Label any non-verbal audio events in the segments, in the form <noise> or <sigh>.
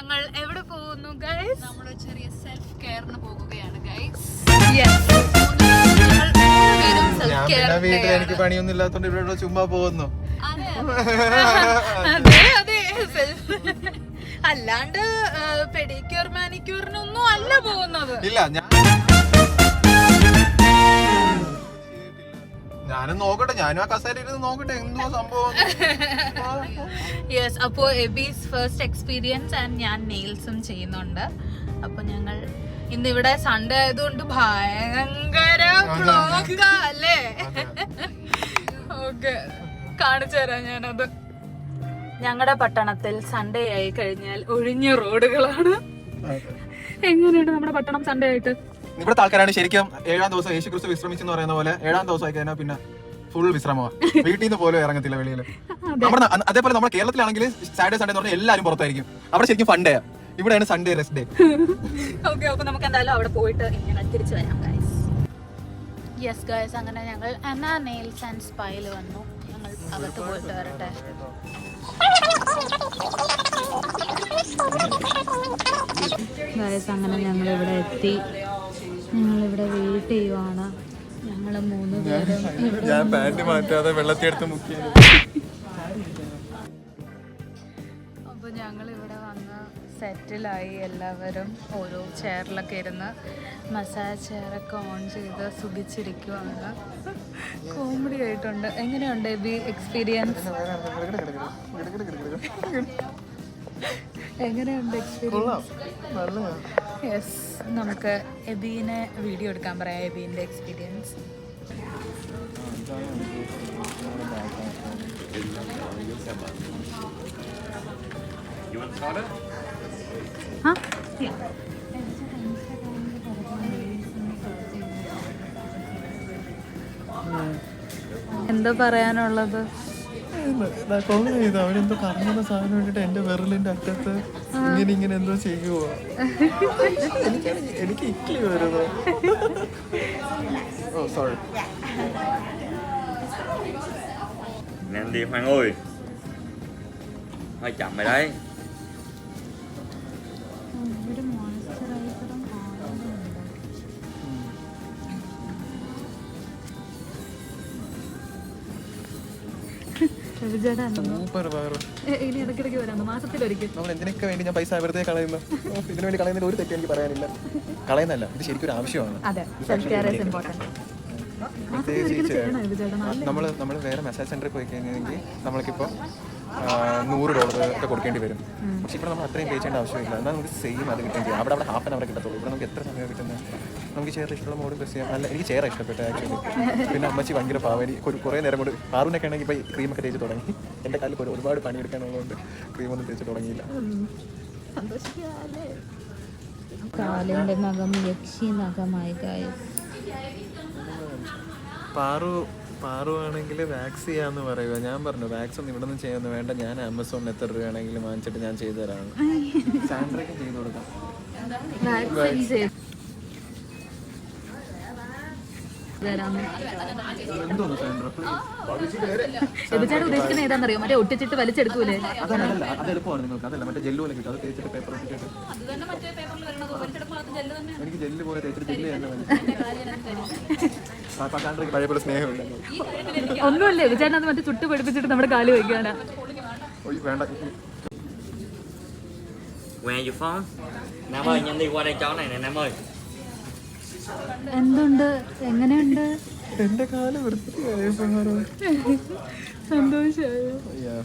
ഞങ്ങൾ എവിടെ പോകുന്നു ഗൈസ് നമ്മൾ ചെറിയ സെൽഫ് കെയറിന് പോകുകയാണ് ഗൈസ് എനിക്ക് പണിയൊന്നും ഇല്ലാത്തോണ്ട് ഇവിടെ ചുമ്മാ പോകുന്നു. അതെ അതെ. സെൽഫ് അല്ലാണ്ട് പെഡിക്യൂർ മാനിക്യൂറിനൊന്നും അല്ല പോകുന്നത്. ഇല്ല ഞാൻ ഞാനും നോക്കട്ടെ ഞാനും ആ കസേര ഇരുന്ന് നോക്കട്ടെ എന്തോ സംഭവം. യെസ് അപ്പോൾ എബീസ് ഫസ്റ്റ് എക്സ്പീരിയൻസ് ആൻഡ് ഞാൻ നെയിൽസും ചെയ്യുന്നുണ്ട്. അപ്പൊ ഞങ്ങൾ ഇന്ന് ഇവിടെ സൺഡേ ആയതുകൊണ്ട് ഭയങ്കര ബ്ലോക്ക് അല്ലേ? ഓക്കെ കാണിച്ചു തരാം ഞാനത്. ഞങ്ങളുടെ പട്ടണത്തിൽ സൺഡേ ആയി കഴിഞ്ഞാൽ ഒഴിഞ്ഞ റോഡുകളാണ്. എങ്ങനെയുണ്ട് നമ്മുടെ പട്ടണം സൺഡേ ആയിട്ട്? ഇവിടുത്തെ ആൾക്കാരാണ് ശരിക്കും ഏഴാം ദിവസം യേശു ക്രിസ്തു വിശ്രമിച്ചെന്ന് പറയുന്ന പോലെ ഏഴാം ദിവസം ആയി കഴിഞ്ഞാൽ പിന്നെ ഫുൾ വിശ്രമമാണ് വീട്ടിൽ നിന്ന് പോലും ഇറങ്ങത്തില്ല വെളിയിൽ നമ്മുടെ അതേപോലെ നമ്മുടെ കേരളത്തിലാണെങ്കിൽ സാറ്റർഡേ സൺഡേ എന്ന് പറഞ്ഞാൽ എല്ലാവരും പുറത്തായിരിക്കും. അവിടെ ശരിക്കും ഫണ്ടേ ഇവിടെയാണ് സൺഡേ റെസ്റ്റ് ഡേ ഓക്കെ അപ്പൊ നമുക്ക് എന്തായാലും അവിടെ പോയിട്ട് ഇങ്ങനെ തിരിച്ചു വരാം ഗൈസ് യെസ് ഗൈസ് അങ്ങനെ ഞങ്ങൾ അനാ നെയിൽസ് ആൻഡ് സ്പൈൽ വന്നു. ഞങ്ങൾ അകത്ത് പോയിട്ട് വരട്ടെ. ഗൈസ് അങ്ങനെ ഞങ്ങൾ ഇവിടെ എത്തി. ഞങ്ങൾ ഇവിടെ വെയിറ്റ് ചെയ്യുവാണ്. ഞങ്ങൾ മൂന്ന് പേരും ഞാൻ പാന്റ് മാറ്റാതെ വെള്ളത്തി എടുത്ത് മുക്കി അപ്പൊ ഞങ്ങളിവിടെ വന്ന് സെറ്റിലായി എല്ലാവരും ഓരോ ചെയറിലൊക്കെ ഇരുന്ന് മസാജ് ചെയറൊക്കെ ഓൺ ചെയ്ത് സുഖിച്ചിരിക്കുവാണ്. കോമഡി ആയിട്ടുണ്ട്. എങ്ങനെയുണ്ട് ബി എക്സ്പീരിയൻസ് എങ്ങനെയുണ്ട് എക്സ്പീരിയൻസ് യെസ് നമുക്ക് എബീനെ വീഡിയോ എടുക്കാൻ പറയാം എബീന്റെ എക്സ്പീരിയൻസ് ആ എന്താ പറയാനുള്ളത്? അവനെന്തോ കറങ്ങുന്ന സാധനം വേണ്ടിട്ട് എന്റെ വിരലിന്റെ അറ്റത്ത് ഇങ്ങനെ ഇങ്ങനെ എന്തോ ചെയ്യുവോ? എനിക്ക് എനിക്ക് ഇക്ലി വരുന്നു ഓ sorry nên đi Hoàng ơi. Hơi chậm rồi đấy ഇനി ഇടയ്ക്കിടയ്ക്ക് വരാം. മാസത്തിലൊരിക്കൽ. നമ്മൾ എന്തിനൊക്കെ വേണ്ടി ഞാൻ പൈസ വെറുതെ കളയുന്നു? ഇതിനു വേണ്ടി കളയുന്നതിൽ ഒരു തെറ്റ് എനിക്ക് പറയാനില്ല. കളയുന്നല്ല ഇത് ശരിക്കും ഒരു ആവശ്യമാണ്. നമ്മൾ നമ്മൾ വേറെ മസാജ് സെന്ററിൽ പോയി കഴിഞ്ഞെങ്കിൽ നമ്മൾക്കിപ്പോൾ നൂറ് ഡോളർ ഒക്കെ കൊടുക്കേണ്ടി വരും. പക്ഷെ ഇവിടെ നമ്മൾ അത്രയും പേ ചെയ്യേണ്ട ആവശ്യമില്ല. എന്നാൽ നമുക്ക് സെയിം അത് കിട്ടുകയും ചെയ്യും. അവിടെ അവിടെ ഹാഫ് ആൻ അവർ കിട്ടത്തുള്ളൂ. ഇവിടെ നമുക്ക് എത്ര സമയം കിട്ടുന്നത് നമുക്ക് ചെയർ ഇഷ്ടമുള്ള മോഡ് പ്രസ് ചെയ്യാം. നല്ല എനിക്ക് ചെയർ ഇഷ്ടപ്പെട്ടു ആക്ച്വലി പിന്നെ അമ്മച്ചി ഭയങ്കര പാവരി ഒരു കുറേ നേരം കൊണ്ട് ആറുനൊക്കെ ആണെങ്കിൽ ഇപ്പോൾ ക്രീമൊക്കെ തേച്ച് തുടങ്ങി. എന്റെ കാലിൽ ഒരു ഒരുപാട് പണി പണിയെടുക്കാനുള്ളതുകൊണ്ട് ക്രീമൊന്നും തേച്ച് തുടങ്ങിയില്ല. കാലിന്റെ നഖം യക്ഷി നഖമായി ഗായസ് പാറു പാറു ആണെങ്കിൽ വാക്സ് ചെയ്യാന്ന് പറയുക ഞാൻ പറഞ്ഞു വാക്സ് ഒന്നും ഇവിടെ നിന്ന് ചെയ്യുന്നു വേണ്ട. ഞാൻ ആമസോണിൽ എത്ര രൂപയാണെങ്കിലും വാങ്ങിച്ചിട്ട് ഞാൻ ചെയ്തു തരാണ് <laughs> സാൻഡ്രയ്ക്ക് ചെയ്ത് കൊടുക്കാം. ചേട്ടൻ ഉദ്ദേശിക്കുന്നത് ഏതാണെന്നറിയോ മറ്റേ ഒട്ടിച്ചിട്ട് വലിച്ചെടുക്കൂലേ? അതല്ല അത് എളുപ്പമാണ് നിങ്ങൾക്ക്. അതല്ല മറ്റേ ജെല്ല് പോലെ കിട്ടും. അത് തേച്ചിട്ട് പേപ്പർ ഒട്ടിച്ചിട്ട് എനിക്ക് ജെല്ല് പോലെ തേച്ചിട്ട് ജെല്ല് തന്നെ പഴയ പോലെ സ്നേഹമില്ല ഒന്നുമല്ലേ. അത് മറ്റേ ചുട്ട് പഠിപ്പിച്ചിട്ട് നമ്മുടെ കാൽ വയ്ക്കാനാ വേണ്ട. Where you from? Nam ơi nhanh đi qua đây cháu này nè Nam ơi എന്തുണ്ട്? എങ്ങനെയുണ്ട്? എന്റെ കാൽ വൃത്തിയായോ സന്തോഷമായോ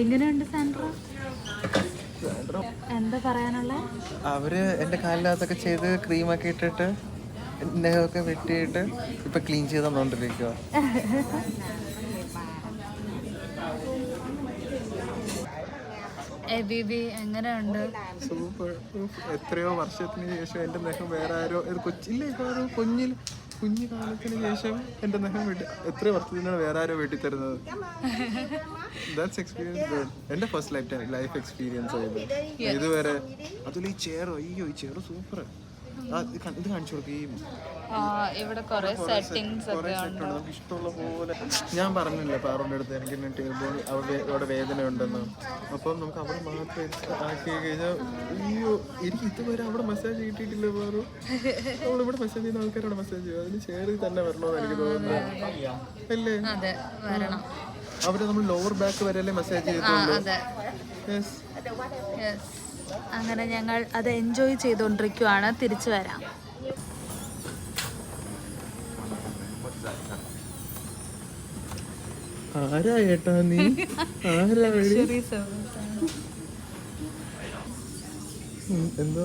എങ്ങനെയുണ്ട് സാൻഡ്ര? എന്താ പറയാനുള്ള? അവർ എന്റെ കാലിനകത്തൊക്കെ ചെയ്ത് ക്രീമൊക്കെ ഇട്ടിട്ട് നെഹമൊക്കെ വെട്ടിയിട്ട് ഇപ്പൊ ക്ലീൻ ചെയ്ത് തന്നോണ്ടിരിക്കുക <laughs> എങ്ങനെയുണ്ട്? സൂപ്പർ എത്രയോ വർഷത്തിന് ശേഷം എന്റെ നെഹം വേറെ ആരോ ഇത് കൊച്ചില്ലേ ഒരു കുഞ്ഞിൽ കുഞ്ഞു കാലത്തിന് ശേഷം എന്റെ നെഹം വെട്ടി എത്ര വർഷത്തിനാണ് വേറെ ആരോ വെട്ടിത്തരുന്നത് that's experience good first life life experience ആയത്. ഇതുവരെ അതിൽ ഈ ചെയർ അയ്യോ ഈ ചെയർ സൂപ്പർ ഇത് കാണിച്ചു കൊടുക്കും ഈ ഇവിടെ കുറെ സെറ്റിങ്സ് ഒക്കെ ഉണ്ട്. നമുക്ക് ഇഷ്ടമുള്ള പോലെ ഞാൻ പറഞ്ഞില്ല പാറുടെ അടുത്ത് എനിക്ക് ടേബിൾ അവിടെ അവിടെ വേദന ഉണ്ടെന്ന് അപ്പം നമുക്ക് അവിടെ മാത്രം ആക്കി കഴിഞ്ഞാൽ അയ്യോ എനിക്ക് ഇതുവരെ അവിടെ മെസ്സേജ് കിട്ടിയിട്ടില്ല പാറു. നമ്മളിവിടെ മെസ്സേജ് ചെയ്യുന്ന ആൾക്കാരോട് മെസ്സേജ് ചെയ്യും? അതിന് ഷെയർ തന്നെ വരണമെന്ന് എനിക്ക് തോന്നുന്നു. അല്ലേ? അവർ നമ്മൾ ലോവർ ബാക്ക് വരെയല്ലേ മെസ്സേജ് മസാജ് അതെ. Yes. യെസ് അങ്ങനെ ഞങ്ങൾ അത് എൻജോയ് ചെയ്തുകൊണ്ടിരിക്കുവാണ് തിരിച്ചു വരാം. ആരാ ഏട്ടാ നീ? ആരാ <laughs> എന്താ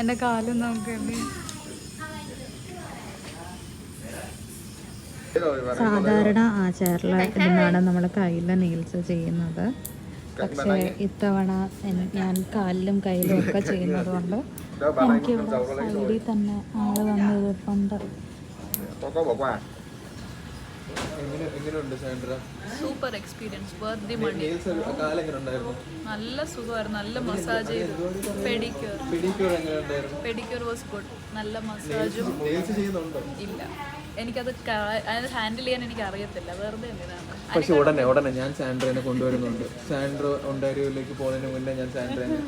എന്റെ കാലും നോക്കണ്ടേ സാധാരണ ആ ചെയറിൽ നിന്നാണ് നമ്മൾ കയ്യിലെ നെയിൽസ് ചെയ്യുന്നത്. പക്ഷേ ഇത്തവണ ഞാൻ കാലിലും കയ്യിലും ഒക്കെ <laughs> ചെയ്യുന്നത് കൊണ്ട് എനിക്ക് ഇവിടെ സൈഡിൽ തന്നെ ആൾ Sandra super experience birthday money നല്ല സുഖമായിരുന്നു. നല്ല മസാജ് ചെയ്തു. പെഡിക്യൂർ പെഡിക്യൂർ ഉണ്ടായിരുന്നു പെഡിക്യൂർ വാസ് ഗുഡ് നല്ല മസാജും ഇല്ല. എനിക്കത് ഹാൻഡിൽ ചെയ്യാൻ എനിക്ക് അറിയത്തില്ല വെറുതെ എന്തിനാണ് പക്ഷെ ഉടനെ ഉടനെ ഞാൻ സാൻഡ്രേനെ കൊണ്ടുവരുന്നുണ്ട്. സാൻഡ്ര ഒണ്ടാരിയോയിലേക്ക് പോകുന്നതിന് മുന്നേ ഞാൻ സാൻഡ്രേനെ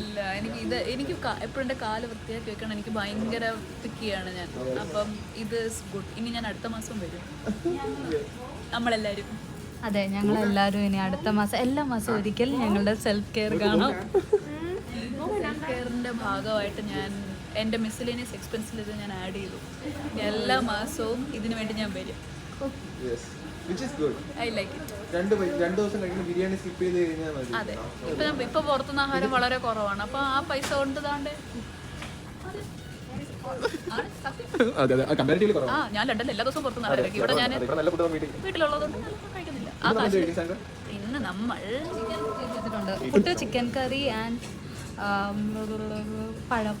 ഇല്ല എനിക്ക് ഇത് എനിക്ക് എപ്പോഴും എന്റെ കാൽ വൃത്തിയാക്കി വെക്കണം. എനിക്ക് ഭയങ്കര പിക്കിയാണ് ഞാൻ. അപ്പം ഇത് ഗുഡ് ഇനി ഞാൻ അടുത്ത മാസം വരും. നമ്മളെല്ലാവരും അതെ ഞങ്ങൾ എല്ലാവരും ഇനി അടുത്ത മാസം എല്ലാ മാസം ഒരിക്കൽ ഞങ്ങളുടെ സെൽഫ് കെയർ കാണാം. സെൽഫ് കെയറിന്റെ ഭാഗമായിട്ട് ഞാൻ എന്റെ മിസ്സലേനിയസ് എക്സ്പെൻസിൽ ഇത് ഞാൻ ആഡ് ചെയ്തു. എല്ലാ മാസവും ഇതിനു വേണ്ടി ഞാൻ വരും. ഐ ലൈക്ക് ഇറ്റ് രണ്ട് രണ്ട് ദിവസം കഴിക്കുന്ന ബിരിയാണി സ്കിപ്പ് ചെയ്ത് കഴിഞ്ഞാൽ അതെ. ഇപ്പം ഞാൻ ഇപ്പം പുറത്തുനിന്ന് ആഹാരം വളരെ കുറവാണ്. അപ്പോൾ ആ പൈസ കൊണ്ട് താണ്ട് ആ ഞാൻ ലണ്ടനിൽ എല്ലാ ദിവസവും പുറത്തുനിന്ന് ആഹാരം ഇവിടെ ഞാൻ വീട്ടിലുള്ളതുകൊണ്ട് കഴിക്കുന്നില്ല. ആ കാശ് ഇന്ന് നമ്മൾ ഫുഡ് ചിക്കൻ കറി ആൻഡ് പഴം.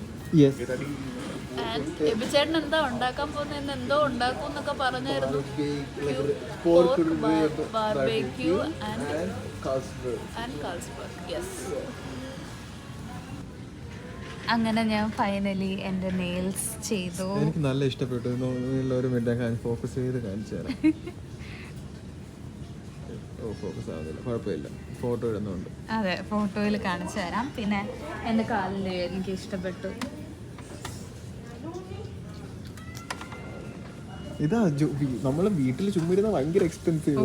ആൻഡ് എബിച്ചേട്ടൻ എന്താ ഉണ്ടാക്കാൻ പോകുന്നതെന്ന് എന്തോ ഉണ്ടാക്കും എന്നൊക്കെ പറഞ്ഞായിരുന്നു. Barbecue and and Carlsberg yes അങ്ങനെ ഞാൻ ഫൈനലി എന്റെ നെയിൽസ് ചെയ്തു. എനിക്ക് നല്ല ഇഷ്ടപ്പെട്ടു. ഒരു മിനിറ്റ് ഞാൻ ഫോക്കസ് ചെയ്ത് കാണിച്ചു തരാം. ഓ ഫോക്കസ് ആവുന്നില്ല. കുഴപ്പമില്ല. ഫോട്ടോ ഇടുന്നുണ്ട്. അതെ ഫോട്ടോയിൽ കാണിച്ചു തരാം. പിന്നെ എന്റെ കാലിൽ എനിക്ക് ഇഷ്ടപ്പെട്ടു. ഇതാ നമ്മളെ വീട്ടിൽ ചുമ്മിരുന്ന ഭയങ്കര എക്സ്പെൻസീവ്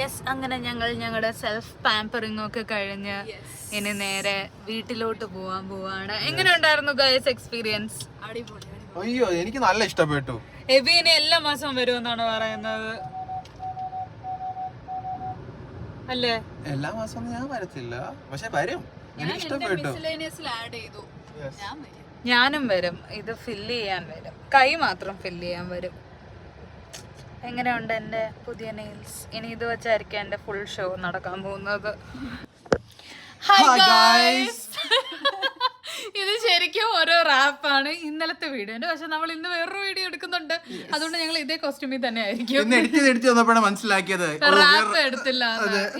യെസ് അങ്ങനെ ഞങ്ങൾ ഞങ്ങളുടെ സെൽഫ് പാമ്പറിംഗ് ഒക്കെ കഴിഞ്ഞ് ഇനി നേരെ വീട്ടിലോട്ട് പോവാൻ പോവാണ്. എങ്ങനെ ഉണ്ടായിരുന്നു ഗൈസ് എക്സ്പീരിയൻസ് അയ്യോ എനിക്ക് നല്ല ഇഷ്ടപ്പെട്ടു. എബി ഇനി എല്ലാ മാസവും വരുമെന്നാണ് പറയുന്നത്. അല്ലേ? എല്ലാ മാസവും ഞാൻ വരത്തില്ല. പക്ഷെ വരും. എനിക്ക് ഇഷ്ടപ്പെട്ടു. ഞാൻ വരും. ഞാനും വരും. ഇത് ഫില്ല് ചെയ്യാൻ വരും. കൈ മാത്രം ഫില്ല് ചെയ്യാൻ വരും. എങ്ങനെയുണ്ട് എന്റെ പുതിയ നെയിൽസ് ഇനി ഇത് വെച്ചായിരിക്കും എന്റെ ഫുൾ ഷോ നടക്കാൻ പോകുന്നത്. ഹായ് ഗായ്സ് <laughs> ഇത് ശരിക്കും ഓരോ റാപ്പാണ് ഇന്നലത്തെ വീഡിയോന്റെ പക്ഷെ നമ്മൾ ഇന്ന് വേറൊരു വീഡിയോ എടുക്കുന്നുണ്ട്. അതുകൊണ്ട് ഞങ്ങൾ ഇതേ കോസ്റ്റ്യൂമിൽ തന്നെ ആയിരിക്കും. മനസ്സിലാക്കിയത്. <laughs> റാപ്പ് എടുത്തില്ല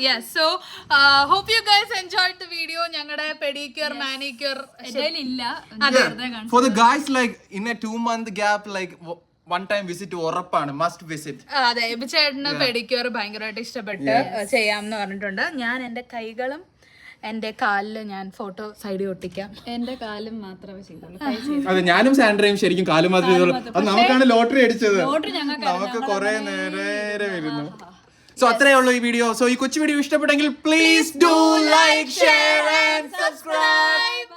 yes so hope you guys enjoy the video ഞങ്ങളുടെ പെഡിക്യർ മാനിക്യൂർ ഇല്ല for the guys like in a two month gap like one time visit ഉറപ്പാണ്. മസ്റ്റ് വിസിറ്റ് അതെ ചേട്ടന് പെഡിക്യൂർ ഭയങ്കരമായിട്ട് ഇഷ്ടപ്പെട്ട് ചെയ്യാമെന്ന് പറഞ്ഞിട്ടുണ്ട്. ഞാൻ എന്റെ കൈകളും എന്റെ കാലിൽ ഞാൻ ഫോട്ടോ സൈഡിൽ ഒട്ടിക്കാം. എന്റെ കാലും മാത്രമേ ചെയ്തുള്ളൂ. കൈ ചെയ്തു. അതെ ഞാനും സാൻഡ്രയും ശരിക്കും കാലും മാത്രമേ ചെയ്തുള്ളൂ. അത് നമുക്കാണ് ലോട്ടറി അടിച്ചത്. ലോട്ടറി നമുക്ക് കുറെ നേരെ വരുന്നു. സോ അത്രേ ഉള്ളൂ ഈ വീഡിയോ സോ ഈ കൊച്ചു വീഡിയോ ഇഷ്ടപ്പെട്ടെങ്കിൽ please do like share and subscribe